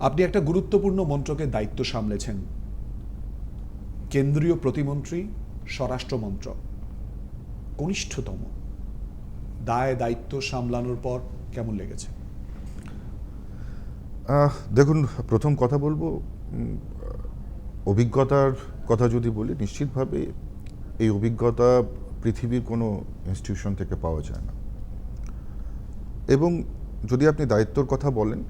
আপনি একটা গুরুত্বপূর্ণ মন্ত্রকের দায়িত্ব সামলেছেন। কেন্দ্রীয় প্রতিমন্ত্রী, স্বরাষ্ট্র মন্ত্রক, কনিষ্ঠতম। দায় দায়িত্ব সামলানোর পর কেমন লেগেছে? দেখুন, প্রথম কথা বলব অভিজ্ঞতার কথা যদি বলি, নিশ্চিতভাবে এই অভিজ্ঞতা পৃথিবীর কোনো ইনস্টিটিউশন থেকে পাওয়া যায় না। এবং যদি আপনি দায়িত্বর কথা বলেন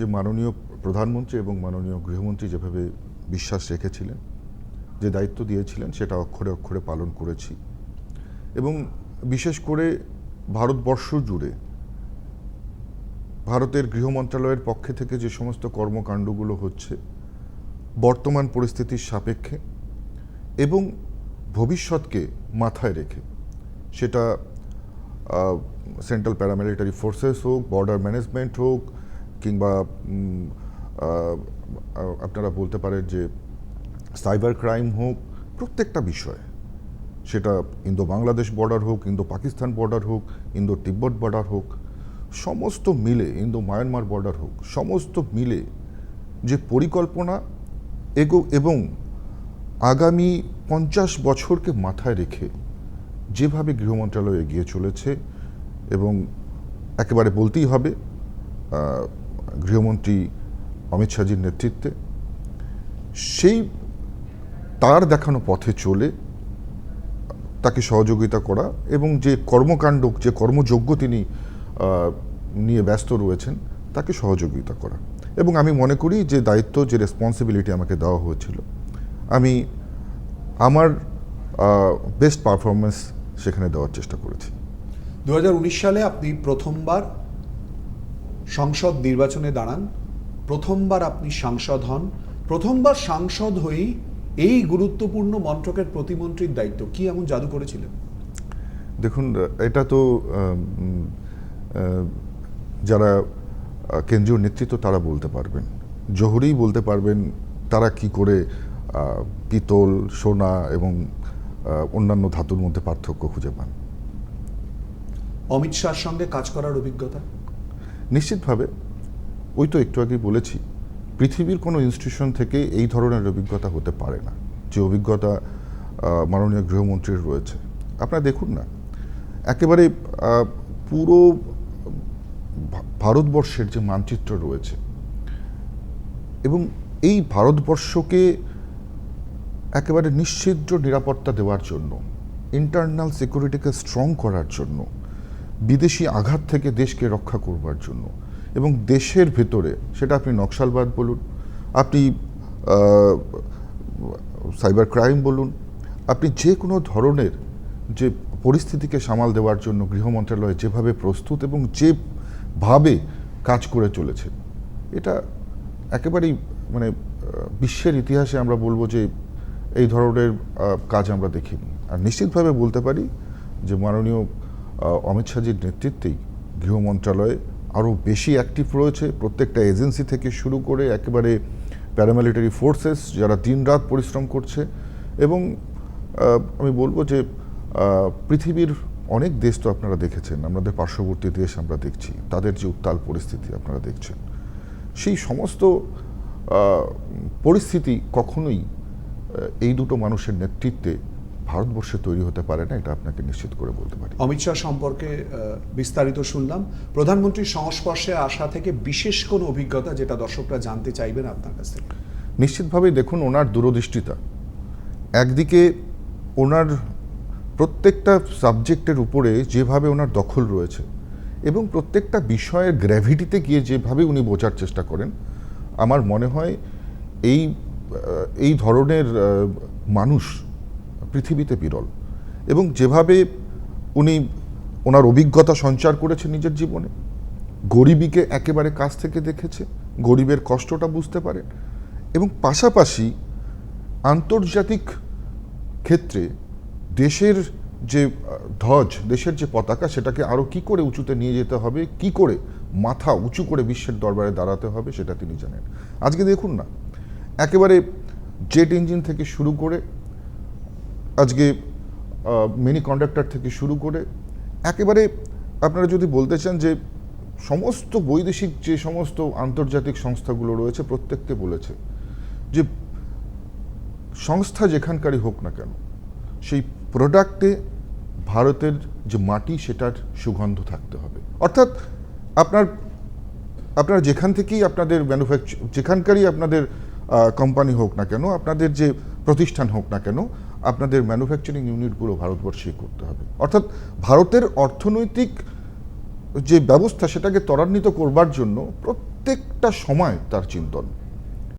যে মাননীয় প্রধানমন্ত্রী এবং মাননীয় গৃহমন্ত্রী যেভাবে বিশ্বাস রেখেছিলেন, যে দায়িত্ব দিয়েছিলেন, সেটা অক্ষরে অক্ষরে পালন করেছি। এবং বিশেষ করে ভারতবর্ষ জুড়ে ভারতের গৃহ মন্ত্রণালয়ের পক্ষে থেকে যে সমস্ত কর্মকাণ্ডগুলো হচ্ছে, বর্তমান পরিস্থিতির সাপেক্ষে এবং ভবিষ্যৎকে মাথায় রেখে, সেটা সেন্ট্রাল প্যারামিলিটারি ফোর্সেস হোক বর্ডার ম্যানেজমেন্ট হোক কিংবা আপনারা বলতে পারেন যে সাইবার ক্রাইম হোক, প্রত্যেকটা বিষয়। সেটা ইন্দো বাংলাদেশ বর্ডার হোক ইন্দো পাকিস্তান বর্ডার হোক ইন্দো তিব্বত বর্ডার হোক, সমস্ত মিলে ইন্দো মায়ানমার বর্ডার হোক, সমস্ত মিলে যে পরিকল্পনা এগো এবং আগামী পঞ্চাশ বছরকে মাথায় রেখে যেভাবে গৃহ মন্ত্রণালয় এগিয়ে চলেছে এবং একেবারে বলতেই হবে গৃহমন্ত্রী অমিত শাহজির নেতৃত্বে, সেই তার দেখানো পথে চলে তাকে সহযোগিতা করা এবং যে কর্মকাণ্ড, যে কর্মযোগ্য তিনি নিয়ে ব্যস্ত রয়েছেন, তাকে সহযোগিতা করা। এবং আমি মনে করি যে দায়িত্ব, যে রেসপন্সিবিলিটি আমাকে দেওয়া হয়েছিল, আমি আমার বেস্ট পারফরমেন্স সেখানে দেওয়ার চেষ্টা করেছি। দু হাজার উনিশ সালে আপনি প্রথমবার সংসদ নির্বাচনে দাঁড়ান। প্রথমবার আপনি সাংসদ হন। প্রথমবার সাংসদ হয়েই এই গুরুত্বপূর্ণ মন্ত্রকের প্রতিমন্ত্রীর দায়িত্ব কি এমন জাদু করেছিলেন? দেখুন এটা তো যারা কেন্দ্রীয় নেতৃত্ব তারা বলতে পারবেন। জহুরেই বলতে পারবেন তারা কি করে পিতল সোনা এবং অন্যান্য ধাতুর মধ্যে পার্থক্য খুঁজে পান। অমিত শাহর সঙ্গে কাজ করার অভিজ্ঞতা? নিশ্চিতভাবে, ওই তো একটু আগেই বলেছি, পৃথিবীর কোনো ইনস্টিটিউশন থেকে এই ধরনের অভিজ্ঞতা হতে পারে না। যে অভিজ্ঞতা মাননীয় গৃহমন্ত্রীর রয়েছে। আপনারা দেখুন না, একেবারে পুরো ভারতবর্ষের যে মানচিত্র রয়েছে, এবং এই ভারতবর্ষকে একেবারে নিশ্চিদ্র নিরাপত্তা দেওয়ার জন্য ইন্টারনাল সিকিউরিটিকে স্ট্রং করার জন্য বিদেশি আঘাত থেকে দেশকে রক্ষা করবার জন্য। এবং দেশের ভেতরে, সেটা আপনি নকশালবাদ বলুন, আপনি সাইবার ক্রাইম বলুন, আপনি যে কোনো ধরনের যে পরিস্থিতিকে সামাল দেওয়ার জন্য গৃহ মন্ত্রণালয় যেভাবে প্রস্তুত এবং যেভাবে কাজ করে চলেছে, এটা একেবারেই মানে বিশ্বের ইতিহাসে আমরা বলব যে এই ধরনের কাজ আমরা দেখিনি। আর নিশ্চিতভাবে বলতে পারি যে মাননীয় অমিত শাহজির নেতৃত্বেই গৃহ মন্ত্রণালয়ে আরও বেশি অ্যাক্টিভ রয়েছে। প্রত্যেকটা এজেন্সি থেকে শুরু করে একেবারে প্যারামিলিটারি ফোর্সেস যারা দিনরাত পরিশ্রম করছে এবং আমি বলব যে পৃথিবীর অনেক দেশ তো আপনারা দেখেছেন, আমাদের পার্শ্ববর্তী দেশ আমরা দেখছি, তাদের যে উত্তাল পরিস্থিতি আপনারা দেখছেন। সেই সমস্ত পরিস্থিতি কখনোই এই দুটো মানুষের নেতৃত্বে ভারতবর্ষে তৈরি হতে পারে না এটা আপনাকে নিশ্চিত করে বলতে পারি। অমিত শাহ সম্পর্কে বিস্তারিত শুনলাম। প্রধানমন্ত্রীর সংস্পর্শে আসা থেকে বিশেষ কোনো অভিজ্ঞতা যেটা দর্শকরা জানতে চাইবেন আপনার কাছ থেকে? নিশ্চিতভাবেই দেখুন ওনার দূরদৃষ্টিতা। একদিকে ওনার প্রত্যেকটা সাবজেক্টের উপরে যেভাবে ওনার দখল রয়েছে এবং প্রত্যেকটা বিষয়ের গ্র্যাভিটিতে গিয়ে যেভাবে উনি বোঝার চেষ্টা করেন আমার মনে হয় এই এই ধরনের মানুষ পৃথিবীতে বিরল। এবং যেভাবে উনি ওনার অভিজ্ঞতা সঞ্চার করেছে নিজের জীবনে, গরিবীকে একেবারে কাছ থেকে দেখেছে, গরিবের কষ্টটা বুঝতে পারে এবং পাশাপাশি আন্তর্জাতিক ক্ষেত্রে দেশের যে ধ্বজ, দেশের যে পতাকা, সেটাকে আরও কি করে উঁচুতে নিয়ে যেতে হবে, কি করে মাথা উঁচু করে বিশ্বের দরবারে দাঁড়াতে হবে, সেটা তিনি জানেন। আজকে দেখুন না, একেবারে জেট ইঞ্জিন থেকে শুরু করে আজকে মিনি কন্ডাক্টর থেকে শুরু করে একেবারে আপনারা যদি বলতে চান যে সমস্ত বৈদেশিক যে সমস্ত আন্তর্জাতিক সংস্থাগুলো রয়েছে, প্রত্যেককে বলেছে যে সংস্থা যেখানকারই হোক না কেন, সেই প্রোডাক্টে ভারতের যে মাটি, সেটার সুগন্ধ থাকতে হবে। অর্থাৎ আপনার, আপনারা যেখান থেকেই আপনাদের ম্যানুফ্যাকচার যেখানকারই আপনাদের কোম্পানি হোক না কেন, আপনাদের যে প্রতিষ্ঠান হোক না কেন আপনাদের ম্যানুফ্যাকচারিং ইউনিটগুলো ভারতবর্ষেই করতে হবে। অর্থাৎ ভারতের অর্থনৈতিক যে ব্যবস্থা সেটাকে ত্বরান্বিত করবার জন্য প্রত্যেকটা সময় তার চিন্তন।